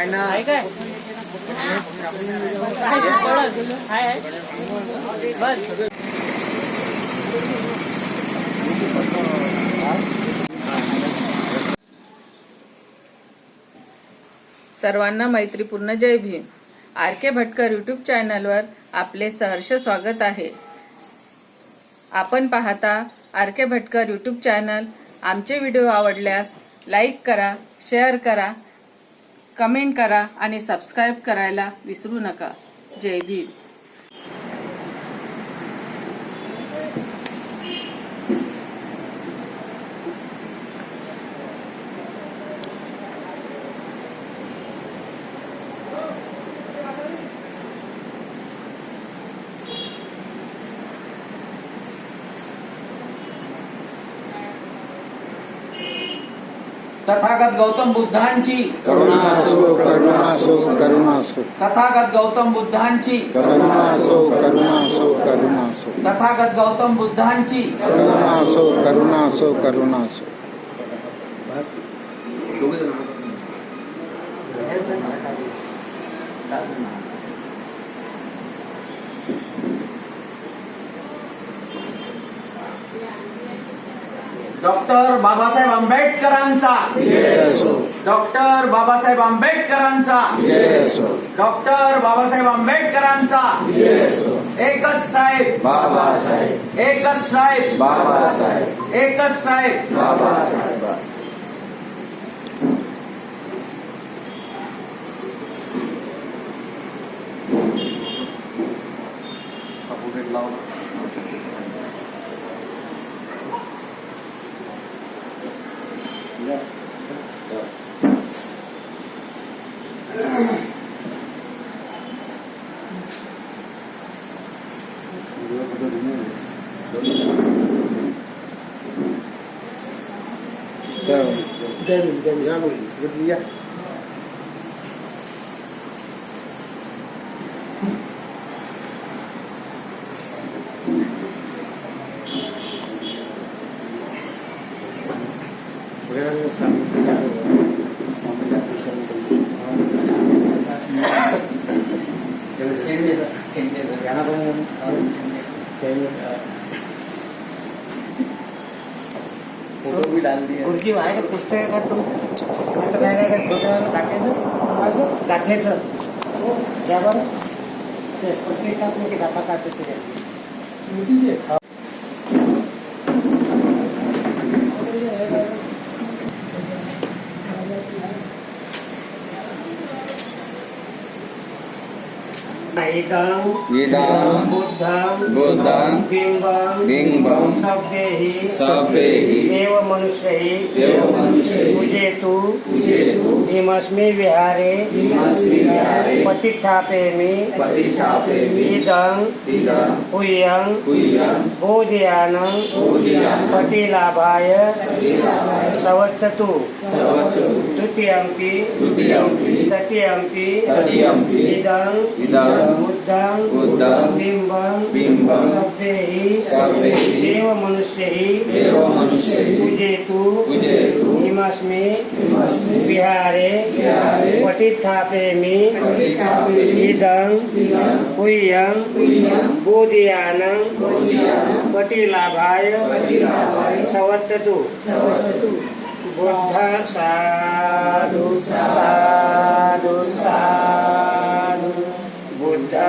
आहे काय. बस. सर्वांना मैत्रीपूर्ण जय Bhim. R K Bhatkar YouTube चॅनलवर आपले सहर्ष स्वागत आहे. आपण पाहता R K Bhatkar YouTube channel आमचे व्हिडिओ आवडल्यास लाईक करा शेअर करा कमेंट करा आणि सबस्क्राईब करायला विसरू नका. जय भीम. तथागत गौतम बुद्धांची करुणासो करुणासो करुणासो. तथागत गौतम बुद्धांची करुणासो करुणासो करुणासो. तथागत गौतम बुद्धांची करुणासो करुणासो करुणासो. डॉक्टर बाबासाहेब आंबेडकरांचा. डॉक्टर बाबासाहेब आंबेडकरांचा. डॉक्टर बाबासाहेब आंबेडकरांचा. एकच साहेब. बाबासाहेब. एकच साहेब. बाबासाहेब. एकच साहेब. बाबासाहेब. جميل جميل جميل بدي اياه Thank you. फोटो भी डाल दिया गुरुजी आहे का पुस्तक आहे का तुमचं पुस्तक आहे का छोटं गाठ्याचं माझं गाठ्याचं हो द्या बरं ते प्रत्येकात म्हणजे गाथा काढते ते इदं इदं बुद्धं बुद्धं बिम्बं बिम्बं सभ्यैः सभ्यैः देवमनुष्यैः देवमनुष्यैः पूजेतु पूजयतु इमस्मिन् विहारे इदं इदं पुयं पुयं बोधयानं बोधयानं पतिलाभाय सवत्ततु तृतीयम्पि तृतीयम्पि इदं इदं बुद्धं बुद्धं बिम्बं बिम्बं सभ्यैः सभ्यैः देवमनुष्यैः देवमनुष्यैः पूजयतु पूजयतु इमस्मि इमस्मिन् विहारे विहारे पतिष्ठापेमि प्रतिष्ठापयामि इदं पुयं बोधयानं पतिलाभाय सवर्ततु बुद्ध साधु साधु साधु।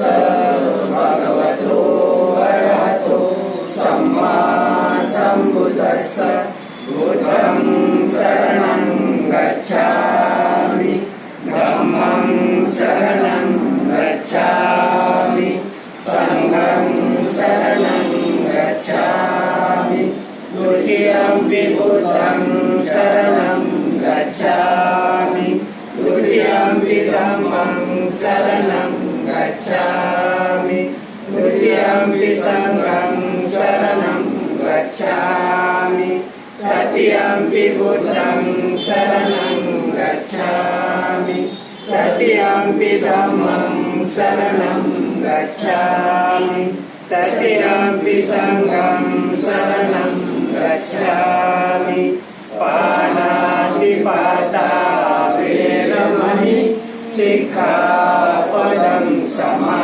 भगवतो अरहतो सम्मा समासम्बुदस् बुधं शरणं गच्छामि घर्मं शरणं गच्छामि संगं शरणम् ปิพุทธังสรณังกัจฉามิตัติยมปิธรรมังสรณังกัจฉามิตัติยมปิสังฆังสรณังกัจฉามิปานาติปาตาเวรมณิสิกขาปดังสมา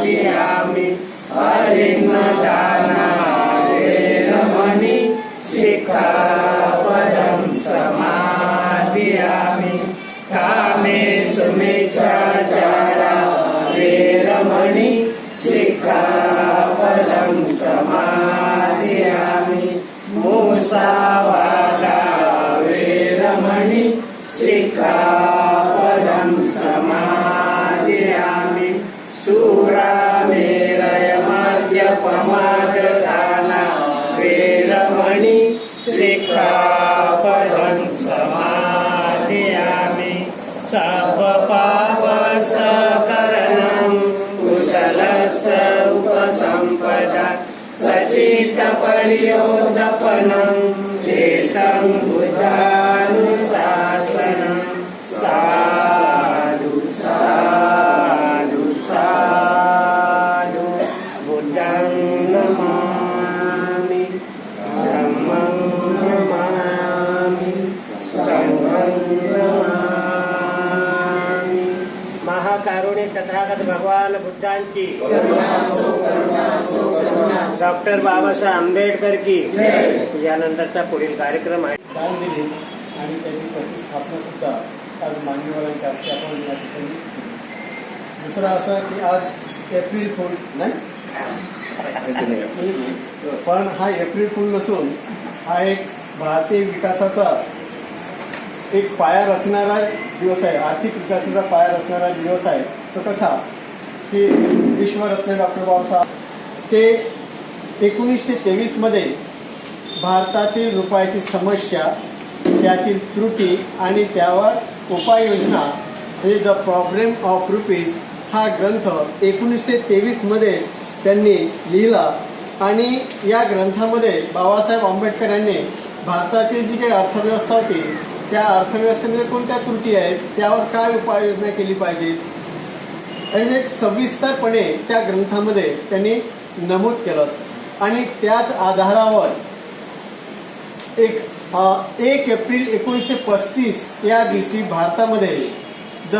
ธิยามิอริณตานา शिक्षापदं समादियामि कामेषु मिच्छाचारा वेरमणि शिक्षापदं समाधियामि। मूसावादा वेरमणि शिक्षापदं समादियामि शूरामेरय सचितपर्योदपनम् एतं बुधानुशासनं साधु साधु साधु बुद्धं नमामि धम्मं नमामि सङ्घं नमामि महाकारुणिक तथागत भगवान बुद्धांची डॉक्टर बाबासाहेब आंबेडकर की। यानंतरचा पुढील कार्यक्रम आहे। दान दिली आणि त्याची प्रतिष्ठापना सुद्धा आज मान्यवरांच्या हस्ते आपण या ठिकाणी दुसरं असं की आज एप्रिल फुल नाही? पण हा एप्रिल फुल नसून हा एक भारतीय विकासाचा एक पाया रचणारा दिवस आहे. आर्थिक विकासाचा पाया रचणारा दिवस आहे. तो कसा की विश्वरत्न डॉक्टर बाबासाहेब ते एकोणीसशे तेवीसमध्ये भारतातील रुपयाची समस्या त्यातील त्रुटी आणि त्यावर उपाययोजना हे द प्रॉब्लेम ऑफ रुपीज हा ग्रंथ एकोणीसशे तेवीसमध्ये त्यांनी लिहिला. आणि या ग्रंथामध्ये बाबासाहेब आंबेडकर यांनी भारतातील जी काही अर्थव्यवस्था होती त्या अर्थव्यवस्थेमध्ये कोणत्या त्रुटी आहेत त्यावर काय उपाययोजना केली पाहिजेत हे एक सविस्तरपणे त्या ग्रंथामध्ये त्यांनी नमूद केलं. आणि त्याच आधारावर एक एक एप्रिल एकोणीसशे पस्तीस या दिवशी भारतामध्ये the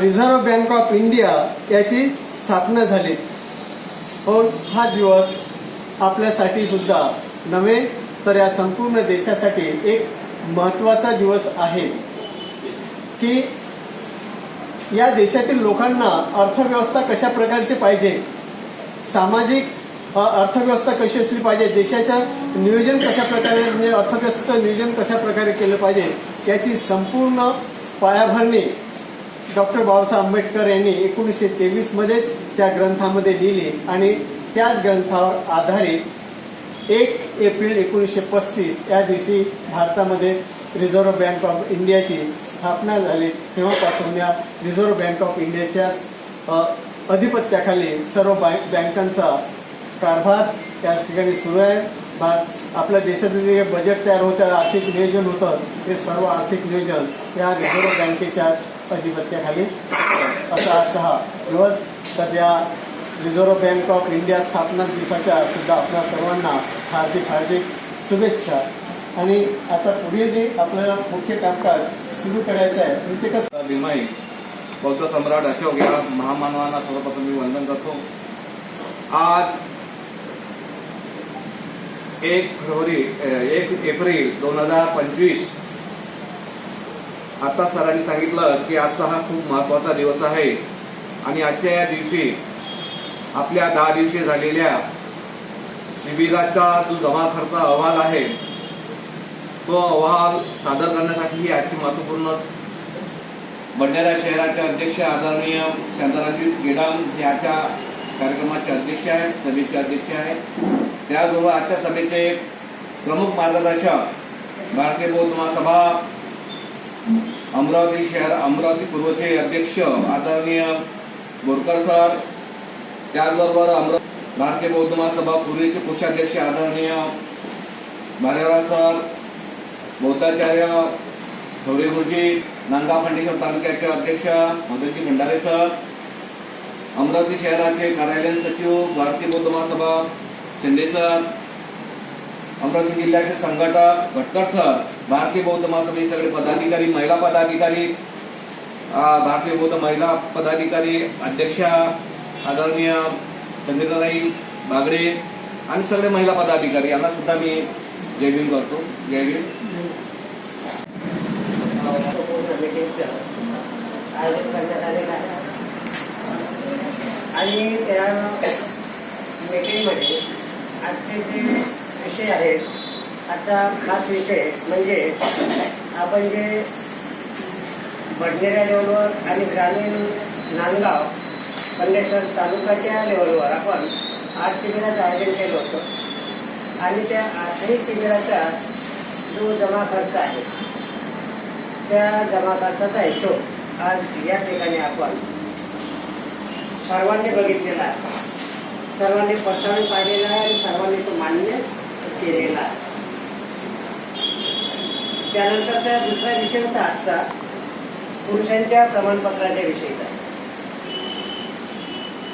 reserve bank of India याची स्थापना झाली. पण हा दिवस आपल्यासाठी सुद्धा नव्हे तर या संपूर्ण देशासाठी एक महत्त्वाचा दिवस आहे. की या देशातील लोकांना अर्थव्यवस्था कशा प्रकारची पाहिजे? सामाजिक अर्थव्यवस्था कशी असली पाहिजे? देशाच्या नियोजन कशा प्रकारे म्हणजे अर्थव्यवस्थेचं नियोजन कशा प्रकारे केलं पाहिजे? याची संपूर्ण पायाभरणी डॉक्टर बाबासाहेब आंबेडकर यांनी एकोणीसशे तेवीसमध्येच त्या ग्रंथामध्ये लिहिली आणि त्याच ग्रंथावर आधारित एक एप्रिल एकोणीसशे पस्तीस या दिवशी भारतामध्ये रिझर्व्ह बँक ऑफ इंडियाची स्थापना झाली. तेव्हापासून या रिझर्व्ह बँक ऑफ इंडियाच्या अधिपत्याखाली सर्व बँकांचा कारभार त्या ठिकाणी सुरू आहे. भा- आपल्या देशाचं जे बजेट तयार होतं आर्थिक नियोजन होतं ते सर्व आर्थिक नियोजन या रिझर्व्ह बँकेच्याच अधिपत्याखाली असा आजचा हा दिवस. तर या रिझर्व्ह बँक ऑफ इंडिया स्थापना दिवसाच्या सुद्धा आपल्या सर्वांना हार्दिक हार्दिक शुभेच्छा. आणि आता पुढे जे आपल्याला मुख्य कामकाज सुरू करायचं आहे मी ते कसं भीमाई बौद्ध सम्राट अशोक या महामानवांना सर्वप्रथम मी वंदन करतो. आज एक फेब्रुवारी एक एप्रिल दोन हजार पंचवीस आता सरांनी सांगितलं की आजचा हा खूप महत्त्वाचा दिवस आहे. आणि आजच्या या दिवशी आपल्या दहा दिवशी झालेल्या शिबिराचा जो जमा खर्च अहवाल आहे तो अहवाल सादर करण्यासाठी ही आजची महत्त्वपूर्ण भंडारा शहराचे अध्यक्ष आदरणीय शांतारामजी गेडाम हे आजच्या कार्यक्रमाचे अध्यक्ष आहेत सभेचे अध्यक्ष आहेत. त्याचबरोबर आजच्या सभेचे प्रमुख मार्गदर्शक भारतीय बौद्ध महासभा अमरावती शहर अमरावती पूर्वचे अध्यक्ष आदरणीय बोरकर सर त्याचबरोबर अमरावती भारतीय बौद्ध महासभा पूर्वीचे कोषाध्यक्ष आदरणीय भालेराव सर बौद्धाचार्य थोडे गुरुजी नांदगाव फाउंडेशन तालुक्याचे अध्यक्ष मधुजी भंडारे सर अमरावती शहराचे कार्यालयीन सचिव भारतीय बौद्ध महासभा शिंदे सर अमरावती जिल्ह्याचे संघटक भटकर सर भारतीय बौद्ध महासभेचे सगळे पदाधिकारी महिला पदाधिकारी भारतीय बौद्ध महिला पदाधिकारी अध्यक्षा आदरणीय चंद्रताई बागडे आणि सगळे महिला पदाधिकारी. यांना सुद्धा मी जय भीम करतो. जय भीम. संपूर्ण आयोजन करण्यात आलेलं आहे आणि त्या मीटिंगमध्ये आजचे जे विषय आहेत आजचा खास विषय म्हणजे आपण जे बडनेऱ्या लेवलवर आणि ग्रामीण नांदगाव पंढेश्वर तालुक्याच्या लेवलवर आपण आठ शिबिराचं आयोजन केलं होतं. आणि त्या आठही शिबिराचा जो जमा खर्च आहे त्या जमाताचा हिशोब आज या ठिकाणी आपण सर्वांनी बघितलेला आहे. सर्वांनी पडताळून पाहिलेला आहे आणि सर्वांनी तो मान्य केलेला आहे. त्यानंतर त्या दुसरा विषय होता आजचा पुरुषांच्या प्रमाणपत्राच्या विषयीचा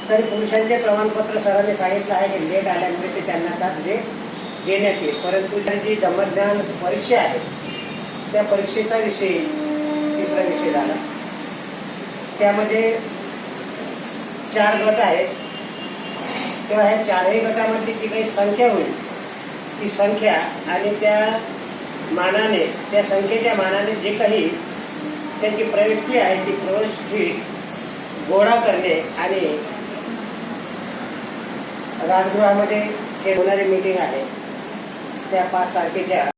तरी पुरुषांचे प्रमाणपत्र सरांनी सांगितलं आहे की लेट आल्यामुळे ते त्यांना का लेट देण्यात येईल. परंतु त्यांची दमज्ञान परीक्षा आहे. त्या परीक्षेचा विषय तिसरा विषय झाला. त्यामध्ये चार गट आहेत. तेव्हा ह्या चारही गटामध्ये जी काही संख्या होईल ती संख्या आणि त्या मानाने त्या संख्येच्या मानाने जे काही त्यांची प्रविष्टी आहे ती प्रविष्टी गोळा करणे आणि राजगृहामध्ये होणारी मीटिंग आहे. त्या पाच तारखेच्या